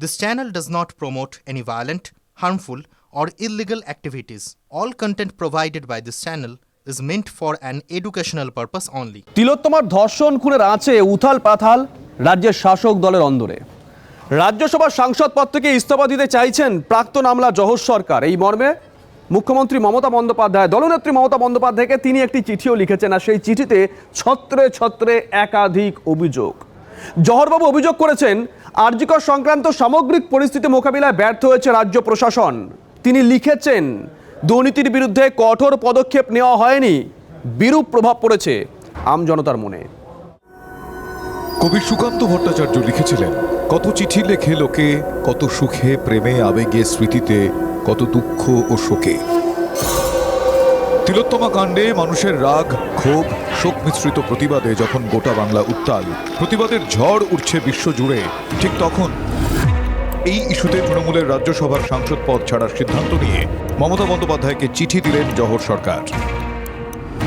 This channel does not promote any violent, harmful, or illegal activities. All content provided by this channel is meant for an educational purpose only. তিলোত্তমার ধর্ষণ খুনের আঁচে উথাল পাথাল রাজ্যের শাসক দলের অন্দরে রাজ্যসভার সাংসদ পদ থেকে ইস্তফা দিতে চাইছেন প্রাক্তন আমলা জহর সরকার এই মর্মে মুখ্যমন্ত্রী মমতা বন্দ্যোপাধ্যায় দলনেত্রী মমতা বন্দ্যোপাধ্যায়কে তিনি একটি চিঠিও লিখেছেন আর সেই চিঠিতে ছত্রে ছত্রে একাধিক অভিযোগ জহরবাবু অভিযোগ করেছেন আর্যিকর সংক্রান্ত সামগ্রিক পরিস্থিতি মোকাবিলায় ব্যর্থ হয়েছে রাজ্য প্রশাসন। তিনি লিখেছেন, দুর্নীতির বিরুদ্ধে কঠোর পদক্ষেপ নেওয়া হয়নি, বিরূপ প্রভাব পড়েছে আমজনতার মনে। কবি সুকান্ত ভট্টাচার্য লিখেছিলেন, কত চিঠি লেখে লোকে, কত সুখে, প্রেমে, আবেগে, স্মৃতিতে, কত দুঃখ ও শোকে। তিলোত্তমা কাণ্ডে মানুষের রাগ, ক্ষোভ শোক মিশ্রিত প্রতিবাদে যখন গোটা বাংলা উত্তাল, প্রতিবাদের ঝড় উঠছে বিশ্বজুড়ে ঠিক তখন এই ইস্যুতে তৃণমূলের রাজ্যসভার সাংসদ পদ ছাড়ার সিদ্ধান্ত নিয়ে মমতা বন্দ্যোপাধ্যায়কে চিঠি দিলেন জহর সরকার।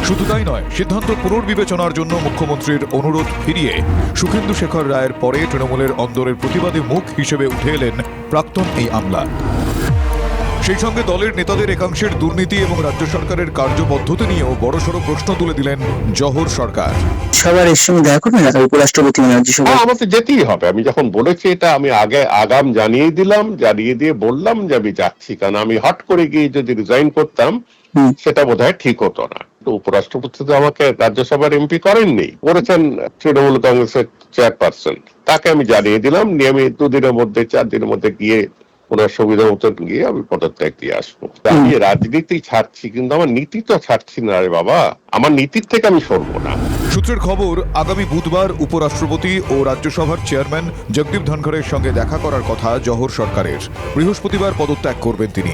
শুধু তাই নয়, সিদ্ধান্ত পুনর্বিবেচনার জন্য মুখ্যমন্ত্রীর অনুরোধ ফিরিয়ে সুখেন্দু শেখর রায়ের পরে তৃণমূলের অন্দরের প্রতিবাদী মুখ হিসেবে উঠে এলেন প্রাক্তন এই আমলা। সেই সঙ্গে দলের নেতাদের একাংশের দুর্নীতি এবং রাজ্য সরকারের কার্যপদ্ধতি নিয়েও বড়সড় প্রশ্ন তুলে দিলেন জহর সরকার। সবার এর সঙ্গে দেখা করবেন উপরাষ্ট্রপতি মানে রাজ্যসভা হ্যাঁ আমাকে যেতেই হবে। আমি যখন বলেছি এটা আমি আগে আগাম জানিয়ে দিলাম জানিয়ে দিয়ে বললাম যে আমি যাচ্ছি। কারণ আমি হট করে গিয়ে যদি রিজাইন করতাম সেটা বোধহয় ঠিক হতো না। তো উপরাষ্ট্রপতি তো আমাকে রাজ্যসভার এমপি করেননি করেছেন তৃণমূল কংগ্রেসের চেয়ারপারসন তাকে আমি জানিয়ে দিলাম। নিয়ে আমি দুদিনের মধ্যে চার দিনের মধ্যে গিয়ে ওনার সুবিধা মতো গিয়ে আমি পদত্যাগ দিয়ে আসব। আমি রাজনীতি ছাড়ছি কিন্তু আমার নীতি তো ছাড়ছি না রে বাবা। আমার নীতির থেকে আমি সরবো না। সূত্রের খবর আগামী বুধবার উপরাষ্ট্রপতি ও রাজ্যসভার চেয়ারম্যান জগদীপ ধনখড়ের সঙ্গে দেখা করার কথা জহর সরকারের। বৃহস্পতিবার পদত্যাগ করবেন তিনি।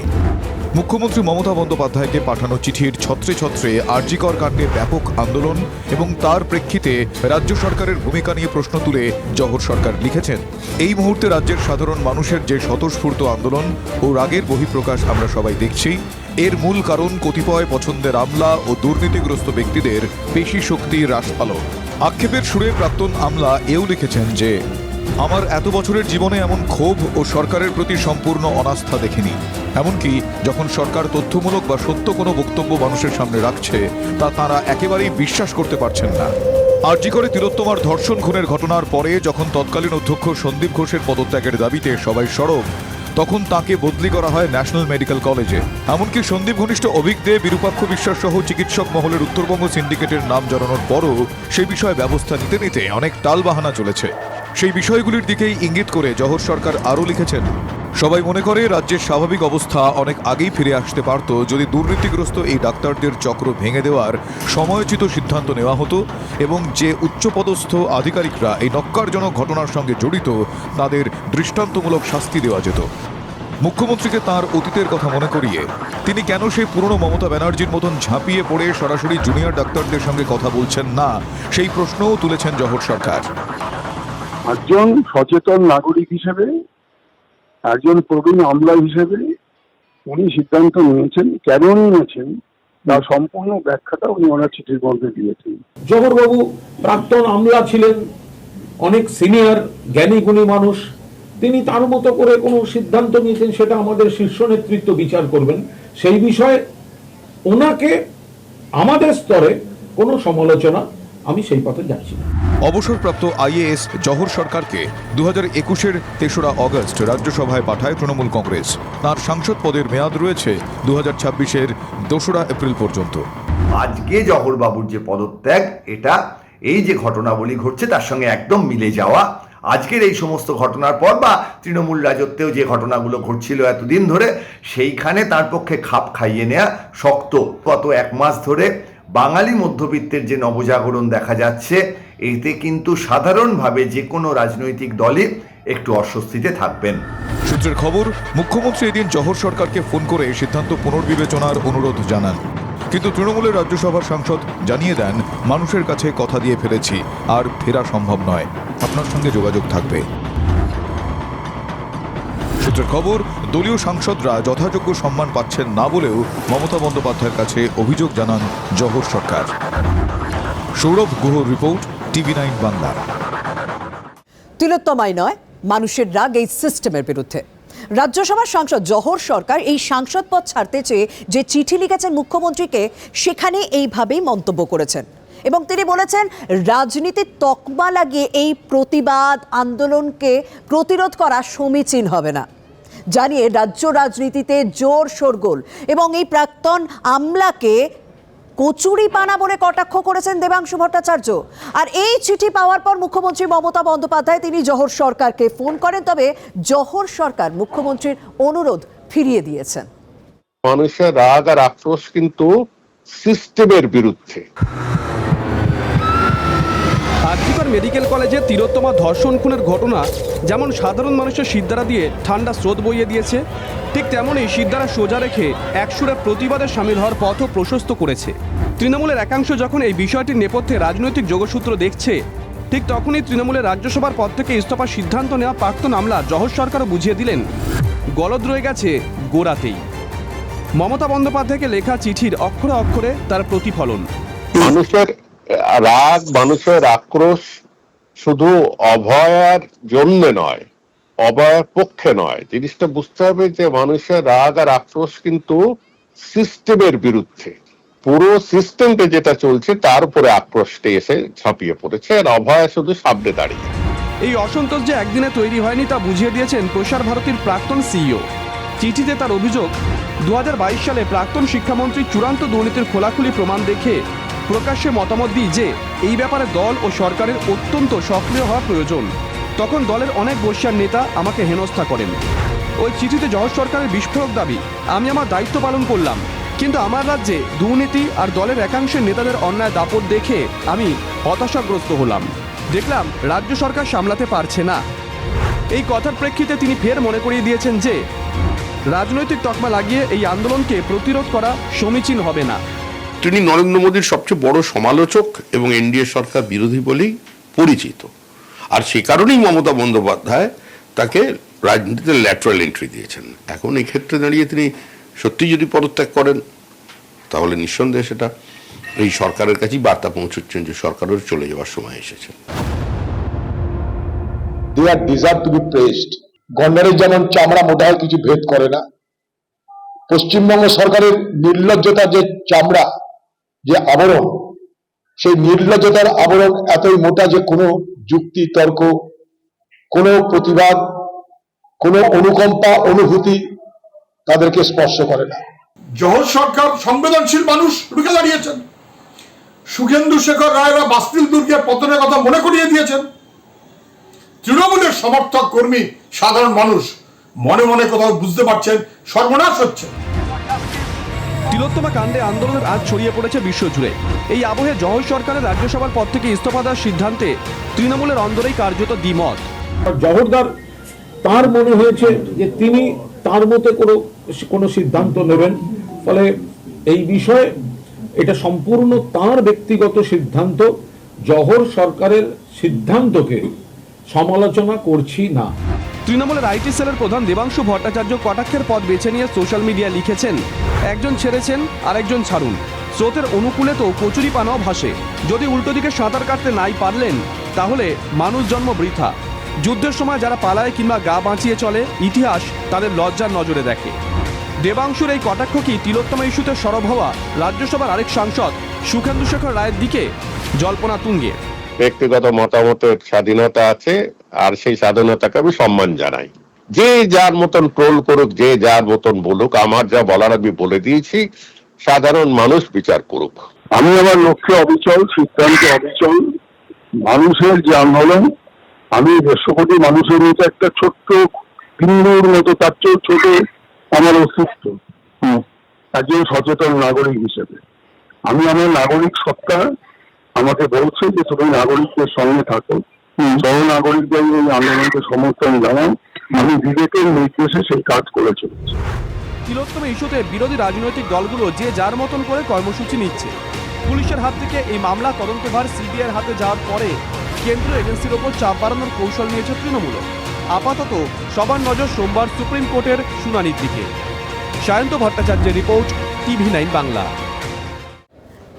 মুখ্যমন্ত্রী মমতা বন্দ্যোপাধ্যায়কে পাঠানো চিঠির ছত্রে ছত্রে আরজিকর কাণ্ডে ব্যাপক আন্দোলন এবং তার প্রেক্ষিতে রাজ্য সরকারের ভূমিকা নিয়ে প্রশ্ন তুলে জহর সরকার লিখেছেন, এই মুহূর্তে রাজ্যের সাধারণ মানুষের যে স্বতঃস্ফূর্ত আন্দোলন ও রাগের বহিঃপ্রকাশ আমরা সবাই দেখছি, এর মূল কারণ কতিপয় পছন্দের আমলা ও দুর্নীতিগ্রস্ত ব্যক্তিদের পেশি শক্তি হ্রাস পালন। আক্ষেপের সুরে প্রাক্তন আমলা এও লিখেছেন যে আমার এত বছরের জীবনে এমন ক্ষোভ ও সরকারের প্রতি সম্পূর্ণ অনাস্থা দেখিনি। এমনকি যখন সরকার তথ্যমূলক বা সত্য কোনো বক্তব্য মানুষের সামনে রাখছে, তা তারা একেবারেই বিশ্বাস করতে পারছেন না। আরজি করে তিলোত্তমার ধর্ষণ খুনের ঘটনার পরে যখন তৎকালীন অধ্যক্ষ সন্দীপ ঘোষের পদত্যাগের দাবিতে সবাই সরব, তখন তাকে বদলি করা হয় ন্যাশনাল মেডিকেল কলেজে। এমনকি সন্দীপ ঘনিষ্ঠ অভিক দে, বিরূপাক্ষ বিশ্বাস সহ চিকিৎসক মহলের উত্তরবঙ্গ সিন্ডিকেটের নাম জানানোর পরও সে বিষয়ে ব্যবস্থা নিতে নিতে অনেক টালবাহানা চলেছে। সেই বিষয়গুলির দিকেই ইঙ্গিত করে জহর সরকার আরও লিখেছেন, সবাই মনে করে রাজ্যের স্বাভাবিক অবস্থা অনেক আগেই ফিরে আসতে পারত, যদি দুর্নীতিগ্রস্ত এই ডাক্তারদের চক্র ভেঙে দেওয়ার সময়োচিত সিদ্ধান্ত নেওয়া হতো এবং যে উচ্চপদস্থ আধিকারিকরা এই নক্কারজনক ঘটনার সঙ্গে জড়িত, তাদের দৃষ্টান্তমূলক শাস্তি দেওয়া যেত। মুখ্যমন্ত্রীকে তার অতীতের কথা মনে করিয়ে, তিনি কেন সেই পুরনো মমতা ব্যানার্জির মতন ঝাঁপিয়ে পড়ে সরাসরি জুনিয়র ডাক্তারদের সঙ্গে কথা বলছেন না, সেই প্রশ্নও তুলেছেন জহর সরকার। একজন সচেতন নাগরিক হিসেবে, একজন প্রবীণ আমলা হিসেবে উনি সিদ্ধান্ত নিয়েছেন কেন নিয়েছেন তার সম্পূর্ণ ব্যাখ্যাটা উনি ওনার চিঠির মধ্যে দিয়েছেন। জহরবাবু প্রাক্তন আমলা ছিলেন, অনেক সিনিয়র, জ্ঞানী, গুণী মানুষ, তিনি তার মতো করে কোনো সিদ্ধান্ত নিয়েছেন, সেটা আমাদের শীর্ষ নেতৃত্ব বিচার করবেন। সেই বিষয়ে ওনাকে আমাদের স্তরে কোনো সমালোচনা আমি সেই পথে যাচ্ছি। অবসরপ্রাপ্ত আইএএস জহর সরকারকে দু হাজার একুশের তেসরা অগস্ট রাজ্যসভায় পাঠায় তৃণমূল কংগ্রেস। তার সাংসদ পদের মেয়াদ রয়েছে দু হাজার ছাব্বিশের দোসরা এপ্রিল পর্যন্ত। আজকে জহরবাবুর যে পদত্যাগ এটা এই যে ঘটনাবলী ঘটছে তার সঙ্গে একদম মিলে যাওয়া। আজকের এই সমস্ত ঘটনার পর বা তৃণমূল রাজত্বেও যে ঘটনাগুলো ঘটছিল এতদিন ধরে সেইখানে তার পক্ষে খাপ খাইয়ে নেয়া শক্ত। গত এক মাস ধরে বাঙালি মধ্যবিত্তের যে নবজাগরণ দেখা যাচ্ছে, এতে কিন্তু সাধারণভাবে যে কোনো রাজনৈতিক দলই একটু অস্বস্তিতে থাকবেন। সূত্রের খবর, মুখ্যমন্ত্রী এদিন জহর সরকারকে ফোন করে সিদ্ধান্ত পুনর্বিবেচনার অনুরোধ জানান। কিন্তু তৃণমূলের রাজ্যসভার সাংসদ জানিয়ে দেন, মানুষের কাছে কথা দিয়ে ফেলেছি, আর ফেরা সম্ভব নয়। আপনার সঙ্গে যোগাযোগ থাকবে। সূত্রের খবর, দলীয় সাংসদরা যথাযোগ্য সম্মান পাচ্ছেন না বলেও মমতা বন্দ্যোপাধ্যায়ের কাছে অভিযোগ জানান জহর সরকার। সৌরভ গুহর রিপোর্ট, টিভি নাইন বাংলা। তিলোত্তমাই নয়, মানুষের রাগ এই সিস্টেমের বিরুদ্ধে। রাজ্যসভার সাংসদ জহর সরকার এই সাংসদ পদ ছাড়তে চেয়ে যে চিঠি লিখেছেন মুখ্যমন্ত্রীকে, সেখানে এইভাবেই মন্তব্য করেছেন। এবং তিনি বলেছেন, রাজনীতির তকমা লাগিয়ে এই প্রতিবাদ আন্দোলনকে প্রতিরোধ করা সমীচীন হবে না। জানিয়ে রাজ্য রাজনীতিতে জোর শোরগোল এবং এই প্রাক্তন আমলাকে কচুরি পানা বলে কটাক্ষ করেছেন দেবাংশু ভট্টাচার্য। আর এই চিঠি পাওয়ার পর মুখ্যমন্ত্রী মমতা বন্দ্যোপাধ্যায় তিনি জহর সরকারকে ফোন করেন, তবে জহর সরকার মুখ্যমন্ত্রীর অনুরোধ ফিরিয়ে দিয়েছেন। মানুষের রাগ আর আক্রোশ কিন্তু সিস্টেমের বিরুদ্ধে। আর্জিকর মেডিকেল কলেজে তিলোত্তমা ধর্ষণ খুনের ঘটনা যেমন সাধারণ মানুষের সিদ্ধারা দিয়ে ঠান্ডা স্রোত বইয়ে দিয়েছে, ঠিক তেমনই সিদ্ধারা সোজা রেখে একসুরে প্রতিবাদে সামিল হওয়ার পথও প্রশস্ত করেছে। তৃণমূলের একাংশ যখন এই বিষয়টির নেপথ্যে রাজনৈতিক যোগসূত্র দেখছে, ঠিক তখনই তৃণমূলের রাজ্যসভার পদ থেকে ইস্তফার সিদ্ধান্ত নেওয়া প্রাক্তন আমলা জহর সরকারও বুঝিয়ে দিলেন, গলদ রয়ে গেছে গোড়াতেই। মমতা বন্দ্যোপাধ্যায়কে লেখা চিঠির অক্ষরে অক্ষরে তার প্রতিফলন। মানুষের রাগ, মানুষের আক্রোশ শুধু অভয়ার জন্য নয়, অভয়ার পক্ষে নয়। জিনিসটা বুঝতে হবে যে মানুষের রাগ আর আক্রোশ কিন্তু সিস্টেমের বিরুদ্ধে। পুরো সিস্টেমটা যেটা চলছে, তার উপরে আক্রোশটা এসে ঝাঁপিয়ে পড়েছে আর অভয়া শুধু সামনে দাঁড়িয়ে। এই অসন্তোষ যে একদিনে তৈরি হয়নি তা বুঝিয়ে দিয়েছেন প্রসার ভারতীর প্রাক্তন সিইও চিঠিতে তার অভিযোগ দু হাজার বাইশ সালে প্রাক্তন শিক্ষামন্ত্রী চূড়ান্ত দুর্নীতির খোলাখুলি প্রমাণ দেখে প্রকাশ্যে মতামত দিই যে, এই ব্যাপারে দল ও সরকারের অত্যন্ত সক্রিয় হওয়া প্রয়োজন। তখন দলের অনেক বর্ষিয়ার নেতা আমাকে হেনস্থা করেন। ওই চিঠিতে জহর সরকারের বিস্ফোরক দাবি, আমি আমার দায়িত্ব পালন করলাম। কিন্তু আমার রাজ্যে দুর্নীতি আর দলের একাংশের নেতাদের অন্যায় দাপট দেখে আমি হতাশাগ্রস্ত হলাম। দেখলাম রাজ্য সরকার সামলাতে পারছে না। এই কথার প্রেক্ষিতে তিনি ফের মনে করিয়ে দিয়েছেন যে, রাজনৈতিক তকমা লাগিয়ে এই আন্দোলনকে প্রতিরোধ করা সমীচীন হবে না। তিনি নরেন্দ্র মোদীর সবচেয়ে বড় সমালোচক এবং এনডিএ সরকার বিরোধী বলেই পরিচিত। আর সে কারণেই মমতা বন্দ্যোপাধ্যায় তাকে রাজনীতিতে ল্যাটারাল এন্ট্রি দিয়েছেন। এখন এই ক্ষেত্রে দাঁড়িয়ে তিনি সত্যি যদি পদত্যাগ করেন, তাহলে নিঃসন্দেহে সেটা এই সরকারের কাছেই বার্তা পৌঁছচ্ছেন যে সরকারের চলে যাওয়ার সময় এসেছে। গন্ডারের যেমন চামড়া মোটা হয় কিছু ভেদ করে না। পশ্চিমবঙ্গ সরকারের নির্লজ্জতার যে চামড়া যে আবরণ, সেই নির্লজ্জতার আবরণ এতই মোটা যে কোনো যুক্তি, তর্ক, কোনো প্রতিবাদ, কোনো অনুকম্পা, অনুভূতি তাদেরকে স্পর্শ করে না। জহর সরকার সংবেদনশীল মানুষ রুখে দাঁড়িয়েছেন। সুখেন্দু শেখর রায়রা বাস্তিল দুর্গের পতনের কথা মনে করিয়ে দিয়েছেন। তৃণমূলের সমর্থক কর্মী সাধারণ মানুষ মনে মনে কোথাও বুঝতে পারছেন, সর্বনাশ হচ্ছে। তিলোত্তমা কাণ্ডে আন্দোলনের আজ ছড়িয়ে পড়েছে বিশ্বজুড়ে এই আবহে জহর সরকারের রাজ্যসভার পদ থেকে ইস্তফা দেওয়ার সিদ্ধান্তে তৃণমূলের অন্দরেই কার্যত দ্বিমত। জহরদার তার মনে হয়েছে যে তিনি তার মতে কোনো কোনো সিদ্ধান্ত নেবেন। ফলে এই বিষয়ে এটা সম্পূর্ণ তার ব্যক্তিগত সিদ্ধান্ত। জহর সরকারের সিদ্ধান্তকে সমালোচনা করছি না। তৃণমূলের আইটি সেলের প্রধান দেবাংশু ভট্টাচার্য কটাক্ষের পদ বেছে নিয়ে সোশ্যাল মিডিয়া লিখেছেন, একজন ছেড়েছেন, আরেকজন ছাড়ুন। স্রোতের অনুকূলে তো কচুরি পানাও ভাসে। যদি উল্টো দিকে সাঁতার কাটতে নাই পারলেন, তাহলে মানুষ জন্ম বৃথা। যুদ্ধের সময় যারা পালায় কিংবা গা বাঁচিয়ে চলে, ইতিহাস তাদের লজ্জার নজরে দেখে। দেবাংশুর এই কটাক্ষ কি তিলোত্তমা ইস্যুতে সরব হওয়া রাজ্যসভার আরেক সাংসদ সুখেন্দু শেখর রায়ের দিকে? জল্পনা তুঙ্গে। ব্যক্তিগত মতামতের স্বাধীনতা আছে আর সেই স্বাধীনতাকে আমি সম্মান জানাই। যে যার মতন ট্রোল করুক যে যার মতন বলুক আমার যা বলার আমি বলে দিয়েছি সাধারণ মানুষ বিচার করুক। আমি আমার লক্ষ্যে অবিচল সিদ্ধান্তে অবিচল মানুষের যে আন্দোলন আমি দেড়শো কোটি মানুষের মতো একটা ছোট্ট বিন্দুর মতো তার চেয়েও ছোট আমার অস্তিত্ব। হুম, একজন সচেতন নাগরিক হিসেবে। আমি আমার নাগরিক সত্তা আমাকে বলছে যে তুমি নাগরিকদের সঙ্গে থাকো। সহ নাগরিকদের এই আন্দোলনকে সমর্থন জানাও। আমি বিবেকের নির্দেশে সেই কাজ করে চলেছি। তিলোত্তমা ইস্যুতে বিরোধী রাজনৈতিক দলগুলো যে যার মতন করে কর্মসূচি নিচ্ছে। পুলিশের হাত থেকে এই মামলা তদন্তভার সিবিআইয়ের হাতে যাওয়ার পরে কেন্দ্রীয় এজেন্সির ওপর চাপ বাড়ানোর কৌশল নিয়েছে তৃণমূল। আপাতত সবার নজর সোমবার সুপ্রিম কোর্টের শুনানির দিকে। সায়ন্ত ভট্টাচার্যের রিপোর্ট টিভি নাইন বাংলা।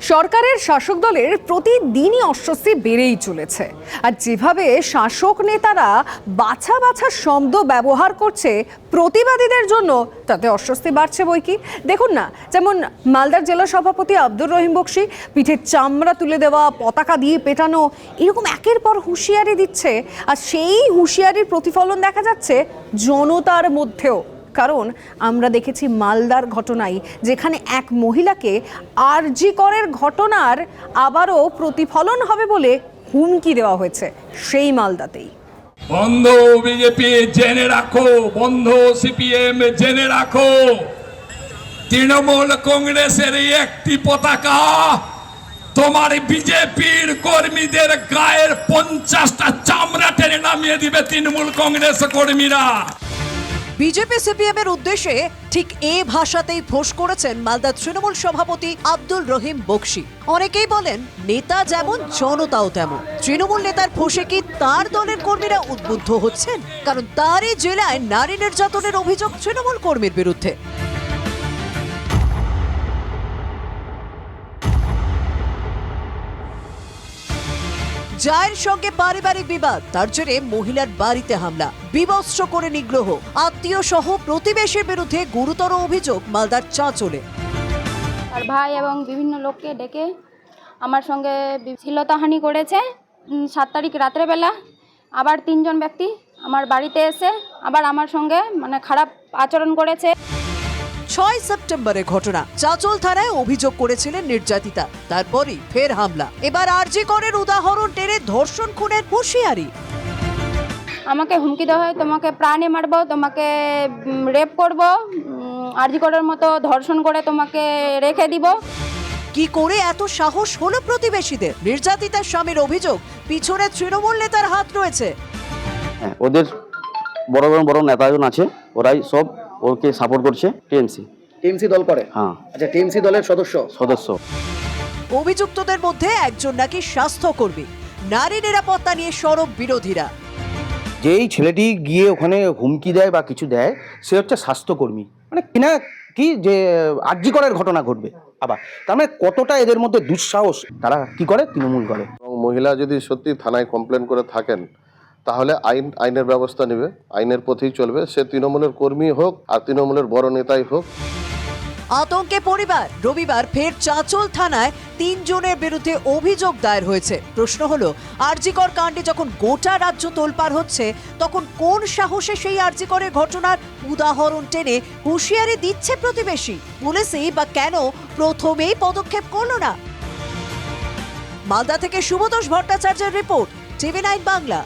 সরকারের শাসক দলের প্রতিদিনই অস্বস্তি বেড়েই চলেছে। আর যেভাবে শাসক নেতারা বাছা বাছা শব্দ ব্যবহার করছে প্রতিবাদীদের জন্য, তাতে অস্বস্তি বাড়ছে বই কি? দেখুন না, যেমন মালদার জেলা সভাপতি আব্দুর রহিম বক্সি পিঠের চামড়া তুলে দেওয়া, পতাকা দিয়ে পেটানো, এরকম একের পর হুঁশিয়ারি দিচ্ছে। আর সেই হুঁশিয়ারির প্রতিফলন দেখা যাচ্ছে জনতার মধ্যেও। কারণ আমরা দেখেছি মালদার ঘটনায় যেখানে এক মহিলাকে আরজি করের ঘটনার আবারও প্রতিফলন হবে বলে হুমকি দেওয়া হয়েছে সেই মালদাতেই। বন্ধ বিজেপি জেনে রাখো, বন্ধ সিপিএম জেনে রাখো। তৃণমূল কংগ্রেসের একটি পতাকা তোমার বিজেপির কর্মীদের গায়ের পঞ্চাশটা চামড়া টেনে নামিয়ে দিবে তৃণমূল কংগ্রেস কর্মীরা। বিজেপি সিপিএম এর উদ্দেশ্যে ঠিক এ ভাষাতেই ফোঁস করেছেন মালদা তৃণমূল সভাপতি আব্দুল রহিম বক্সি। অনেকেই বলেন, নেতা যেমন, জনতাও তেমন। তৃণমূল নেতার ফোঁসে কি তার দলের কর্মীরা উদ্বুদ্ধ হচ্ছেন? কারণ তারই জেলায় নারী নির্যাতনের অভিযোগ তৃণমূল কর্মীর বিরুদ্ধে। জায়ের সঙ্গে পারিবারিক বিবাদ। তার জেরে মহিলার বাড়িতে হামলা। বিবস্ত্র করে নিগ্রহ। আত্মীয় সহ প্রতিবেশীর বিরুদ্ধে গুরুতর অভিযোগ মালদার চাঁচলে। আর ভাই এবং বিভিন্ন লোককে ডেকে আমার সঙ্গে শ্লীলতাহানি করেছে। সাত তারিখ রাত্রেবেলা আবার তিনজন ব্যক্তি আমার বাড়িতে এসে আবার আমার সঙ্গে মানে খারাপ আচরণ করেছে। ছয় সেপ্টেম্বরের ঘটনা। চাচল থানায় অভিযোগ করেছিলেন নির্যাতিতা। তারপরই ফের হামলা। এবার আরজি করের উদাহরণ টেনে ধর্ষণ খুনের হুঁশিয়ারি। আমাকে হুমকি দেওয়া হয় তোমাকে প্রাণে মারবো তোমাকে রেপ করব আরজি করার মতো ধর্ষণ করে তোমাকে রেখে দিব। কি করে এত সাহস হলো প্রতিবেশীদের? নির্যাতিতার স্বামীর অভিযোগ পিছনে তৃণমূল নেতার হাত রয়েছে। হ্যাঁ ওদের বড় বড় বড় নেতাজন আছে ওরাই সব ওকে সাপোর্ট করছে টিএমসি টিএমসি দল করে? হ্যাঁ। আচ্ছা টিএমসি দলের সদস্য? সদস্য। অভিযুক্তদের মধ্যে একজন নাকি স্বাস্থ্যকর্মী নারী নিরাপত্তা নিয়ে সরব বিরোধীরা। যেই ছেলেটি গিয়ে ওখানে হুমকি দেয় বা কিছু দেয় সে হচ্ছে স্বাস্থ্যকর্মী। মানে কিনা কি যে আর্যিকরের ঘটনা ঘটবে? আবার তার মানে কতটা এদের মধ্যে দুঃসাহস তারা কি করে? তৃণমূল করে। এবং মহিলা যদি সত্যি থানায় কমপ্লেন করে থাকেন তাহলে আইন, আইনের ব্যবস্থা নেবে, আইনের পথেই চলবে। সে তৃণমূলের কর্মী হোক আর তৃণমূলের বড় নেতাই হোক। আতঙ্কে পরিবার, রবিবার ফের চাঁচল থানায় তিনজনের বিরুদ্ধে অভিযোগ দায়ের হয়েছে। প্রশ্ন হলো, আরজিকর কাণ্ডে যখন গোটা রাজ্য তোলপাড় হচ্ছে, তখন কোন সাহসে সেই আরজিকরের ঘটনার উদাহরণ টেনে হুঁশিয়ারি দিচ্ছে প্রতিবেশী? পুলিশই বা কেন প্রথমেই পদক্ষেপ করল না? মালদা থেকে শুভতোষ ভট্টাচার্যের রিপোর্ট, টিভি নাইন বাংলা।